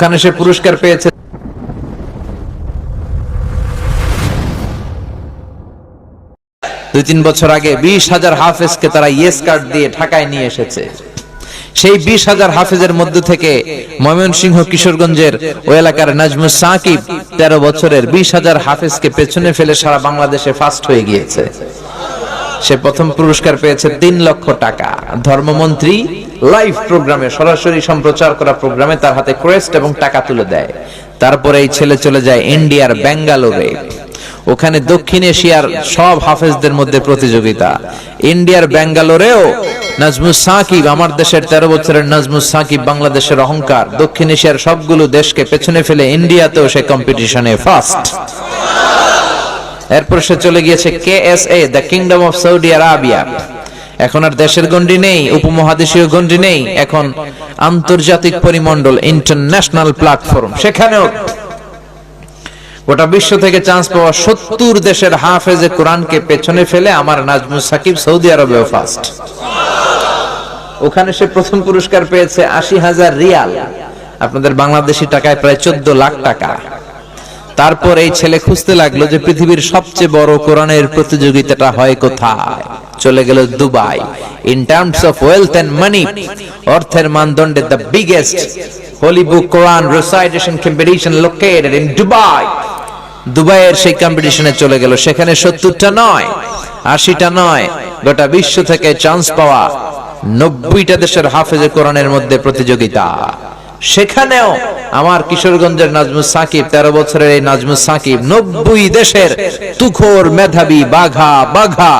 ওখানে সে পুরস্কার পেয়েছে। দুই তিন বছর আগে বিশ হাজার হাফেজকে তারা ইয়েস কার্ড দিয়ে ঢাকায় নিয়ে এসেছে। সেই বিশ হাজার হাফেজের মধ্যে থেকে ময়মনসিংহ কিশোরগঞ্জের ওই এলাকার নাজমুস সাকিব তেরো বছরের বিশ হাজার হাফেজকে পেছনে ফেলে সারা বাংলাদেশে ফার্স্ট হয়ে গিয়েছে। সে প্রথম পুরস্কার পেয়েছে তিন লক্ষ টাকা। ধর্মমন্ত্রী লাইভ প্রোগ্রামে সরাসরি সম্প্রচার করা প্রোগ্রামে তার হাতে ক্রেস্ট এবং টাকা তুলে দেয়। তারপরে এই ছেলে চলে যায় ইন্ডিয়ার ব্যাঙ্গালোরে। ওখানে দক্ষিণ এশিয়ার সব হাফেজদের মধ্যে প্রতিযোগিতা। ইন্ডিয়ার ব্যাঙ্গালোরেও নাজমুস সাকিব, আমার দেশের তেরো বছরের নাজমুস সাকিব, বাংলাদেশের অহংকার, দক্ষিণ এশিয়ার সবগুলো দেশকে পেছনে ফেলে ইন্ডিয়াতেও সে কম্পিটিশনে ফার্স্ট এরপর সে চলে গিয়েছে K S A, the kingdom of Saudi Arabia. এখন আর দেশের গন্ডি নেই, উপমহাদেশীয় গন্ডি নেই, এখন আন্তর্জাতিক পরিমণ্ডল, ইন্টারন্যাশনাল প্ল্যাটফর্ম। সেখানেও গোটা বিশ্ব থেকে চান্স পাওয়া সত্তর দেশের হাফেজে কোরআনকে পেছনে ফেলে আমার নাজমুস সাকিব সৌদি আরবেও ফার্স্ট। ওখানে সে প্রথম পুরস্কার পেয়েছে আশি হাজার রিয়াল। আপনাদের বাংলাদেশি টাকায় প্রায় চোদ্দ লাখ টাকা। তারপর এই ছেলে খুঁজতে লাগল যে পৃথিবীর সবচেয়ে বড় কোরআনের প্রতিযোগিতাটা হয় কোথায়। চলে গেল Dubai. In terms of wealth and money অর্থের মানদণ্ডে the biggest holy book Quran recitation competition located in Dubai দুবাইয়ের সেই কম্পিটিশনে চলে গেল। সেখানে সত্তরটা নয়, আশিটা নয়, গোটা বিশ্ব থেকে চান্স পাওয়া নব্বইটা দেশের হাফেজে কোরআনের মধ্যে প্রতিযোগিতা। সেখানেও আমার কিশোরগঞ্জের নাজমুস সাকিব, তেরো বছরের এই নাজমুস সাকিব, নব্বই দেশের তুখোর মেধাবী, বাঘা বাঘা,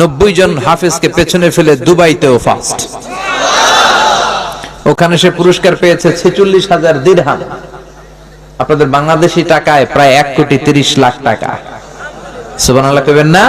নব্বই জন হাফেজকে পেছনে ফেলে দুবাইতেও ফার্স্ট। ওখানে সে পুরস্কার পেয়েছে ছেচল্লিশ হাজার দিরহাম। আপনাদের বাংলাদেশি টাকায় প্রায় এক কোটি তিরিশ লাখ টাকা। সুবান আল্লাহ পেবেন না?